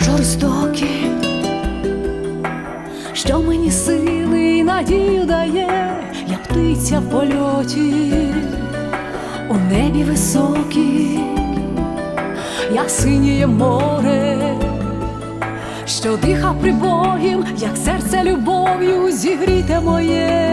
жорстокі, що мені сили і надію дає, я птиця в польоті, у небі високій, як синє море, що диха прибогім, як серце любов'ю зігріте моє.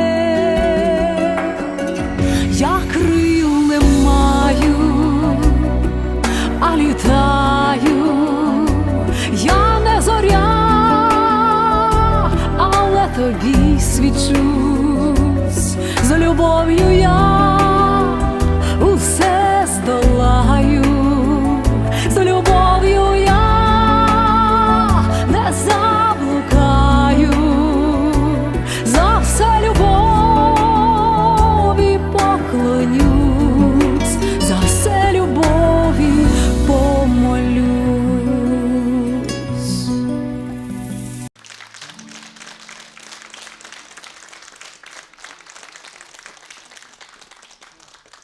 тобі свічусь, за любов'ю я.